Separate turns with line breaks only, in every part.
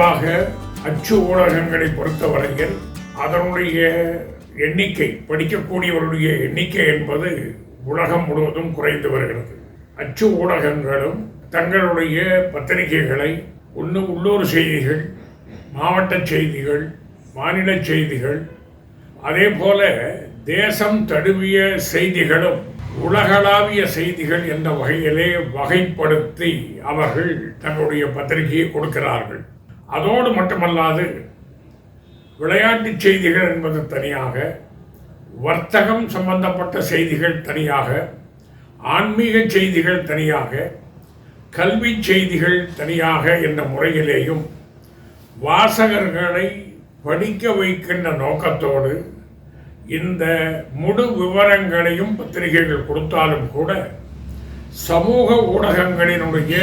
அச்சு ஊடகங்களை பொறுத்தவரையில் அதனுடைய எண்ணிக்கை படிக்கக்கூடியவருடைய எண்ணிக்கை என்பது உலகம் முழுவதும் குறைந்து வருகிறது. அச்சு ஊடகங்களும் தங்களுடைய பத்திரிகைகளை ஒன்று உள்ளூர் செய்திகள் மாவட்ட செய்திகள் மாநில செய்திகள் அதே போல தேசம் தழுவிய செய்திகளும் உலகளாவிய செய்திகள் என்ற வகையிலே வகைப்படுத்தி அவர்கள் தங்களுடைய பத்திரிகையை கொடுக்கிறார்கள். அதோடு மட்டுமல்லாது விளையாட்டுச் செய்திகள் என்பது தனியாக வர்த்தகம் சம்பந்தப்பட்ட செய்திகள் தனியாக ஆன்மீக செய்திகள் தனியாக கல்வி செய்திகள் தனியாக என்ற முறையிலேயும் வாசகர்களை படிக்க வைக்கின்ற நோக்கத்தோடு இந்த முழு விவரங்களையும் பத்திரிகைகள் கொடுத்தாலும் கூட சமூக ஊடகங்களினுடைய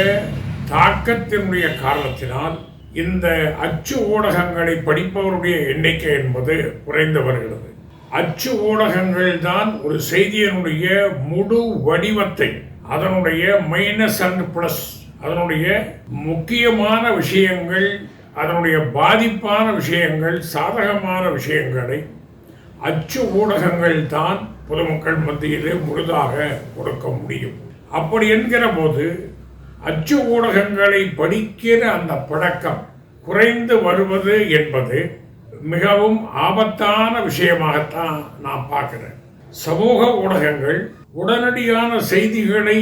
தாக்கத்தினுடைய காரணத்தினால் இந்த அச்சு ஊடகங்களை படிப்பவருடைய எண்ணிக்கை என்பது குறைந்து வருகிறது. அச்சு ஊடகங்கள் தான் ஒரு செய்தியினுடைய முழு வடிவத்தை அதனுடைய மைனஸ் அண்ட் ப்ளஸ் அதனுடைய முக்கியமான விஷயங்கள் அதனுடைய பாதிப்பான விஷயங்கள் சாதகமான விஷயங்களை அச்சு ஊடகங்கள் தான் பொதுமக்கள் மத்தியிலே முழுதாக கொடுக்க முடியும். அப்படி என்கிற போது அச்சு ஊடகங்களை படிக்கிற அந்த பழக்கம் குறைந்து வருவது என்பது மிகவும் ஆபத்தான விஷயமாகத்தான் நான் பார்க்கிறேன். சமூக ஊடகங்கள் உடனடியான செய்திகளை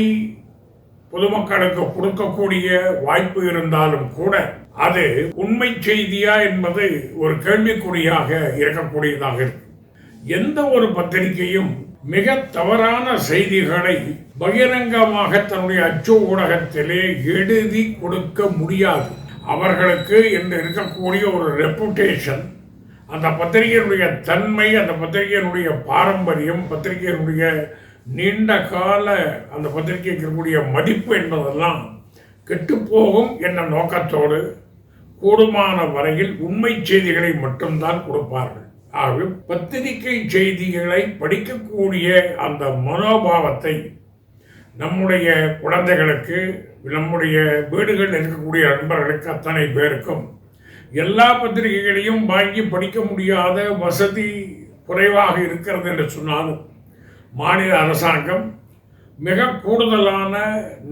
பொதுமக்களுக்கு கொடுக்கக்கூடிய வாய்ப்பு இருந்தாலும் கூட அது உண்மை செய்தியா என்பது ஒரு கேள்விக்குறியாக இருக்கக்கூடியதாக இருக்கு. எந்த ஒரு பத்திரிகையும் மிக தவறான செய்திகளை பகிரங்கமாக தன்னுடைய அச்சு ஊடகத்திலே எழுதி கொடுக்க முடியாது. அவர்களுக்கு என்று இருக்கக்கூடிய ஒரு ரெப்புடேஷன் அந்த பத்திரிகையினுடைய தன்மை அந்த பத்திரிகையினுடைய பாரம்பரியம் பத்திரிகையினுடைய நீண்ட கால அந்த பத்திரிகைக்கு இருக்கக்கூடிய மதிப்பு என்பதெல்லாம் கெட்டுப்போகும் என்ற நோக்கத்தோடு கூடுமான வரையில் உண்மை செய்திகளை மட்டும்தான் கொடுப்பார்கள். ஆகும். பத்திரிகை செய்திகளை படிக்கக்கூடிய அந்த மனோபாவத்தை நம்முடைய குழந்தைகளுக்கு நம்முடைய வீடுகளில் இருக்கக்கூடிய நண்பர்களுக்கு அத்தனை பேருக்கும் எல்லா பத்திரிகைகளையும் வாங்கி படிக்க முடியாத வசதி குறைவாக இருக்கிறது என்று சொன்னாலும் மாநில அரசாங்கம் மிக கூடுதலான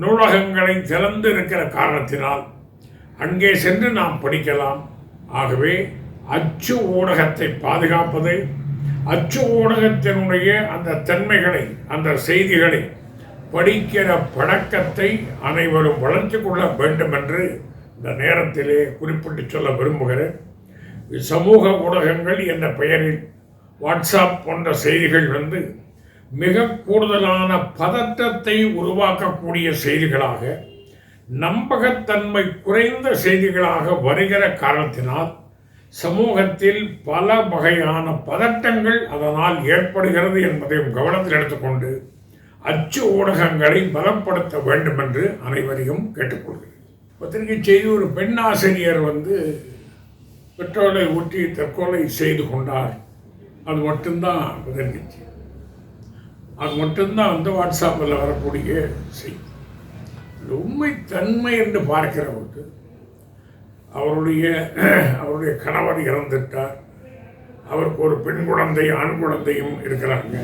நூலகங்களை திறந்து இருக்கிற காரணத்தினால் அங்கே சென்று நாம் படிக்கலாம். ஆகவே அச்சு ஊடகத்தை பாதுகாப்பது அச்சு ஊடகத்தினுடைய அந்த தன்மைகளை அந்த செய்திகளை படிக்கிற பழக்கத்தை அனைவரும் வளர்த்து கொள்ள வேண்டும் என்று இந்த நேரத்திலே குறிப்பிட்டு சொல்ல விரும்புகிறேன். சமூக ஊடகங்கள் என்ற பெயரில் வாட்ஸ்அப் போன்ற செய்திகள் வந்து மிக கூடுதலான பதற்றத்தை உருவாக்கக்கூடிய செய்திகளாக நம்பகத்தன்மை குறைந்த செய்திகளாக வருகிற காரணத்தினால் சமூகத்தில் பல வகையான பதட்டங்கள் அதனால் ஏற்படுகிறது என்பதையும் கவனத்தில் எடுத்துக்கொண்டு அச்சு ஊடகங்களை பலப்படுத்த வேண்டும் என்று அனைவரையும் கேட்டுக்கொள்கிறேன். பத்திரிகை செய்தி ஒரு பெண் ஆசிரியர் வந்து பெட்ரோலை ஊற்றி தற்கொலை செய்து கொண்டார். அது மட்டும்தான் பத்திரிகை அது மட்டும்தான் வந்து வாட்ஸ்அப்பில் வரக்கூடிய செய்தி. உண்மை தன்மை என்று பார்க்கிற அவருடைய அவருடைய கணவர் இறந்துட்டார். அவருக்கு ஒரு பெண் குழந்தை ஆண் குழந்தையும் இருக்கிறாங்க.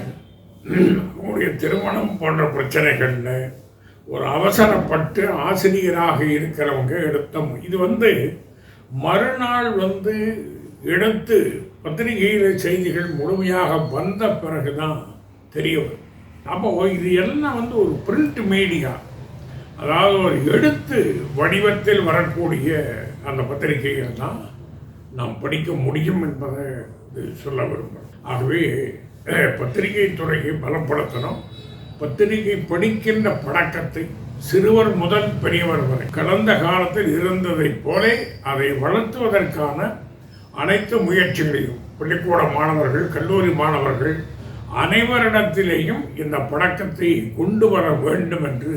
அவங்களுடைய திருமணம் போன்ற பிரச்சனைகளில் ஒரு அவசரப்பட்டு ஆசிரியராக இருக்கிறவங்க எடுத்த இது வந்து மறுநாள் வந்து எடுத்து பத்திரிகையில் செய்திகள் முழுமையாக வந்த பிறகு தான் தெரிய வரும். அப்போ இது எல்லாம் வந்து ஒரு பிரிண்ட் மீடியா அதாவது ஒரு எழுத்து வடிவத்தில் வரக்கூடிய அந்த பத்திரிகைகள் தான் நாம் படிக்க முடியும் என்பதை சொல்ல விரும்புகிறேன் ஆகவே பத்திரிகை துறையை பலப்படுத்தணும். பத்திரிகை படிக்கின்ற பழக்கத்தை சிறுவர் முதல் பெரியவர் வரை கடந்த காலத்தில் இருந்ததைப் போலே அதை வளர்த்துவதற்கான அனைத்து முயற்சிகளையும் பள்ளிக்கூட மாணவர்கள் கல்லூரி மாணவர்கள் அனைவரிடத்திலேயும் இந்த பழக்கத்தை கொண்டு வர வேண்டும் என்று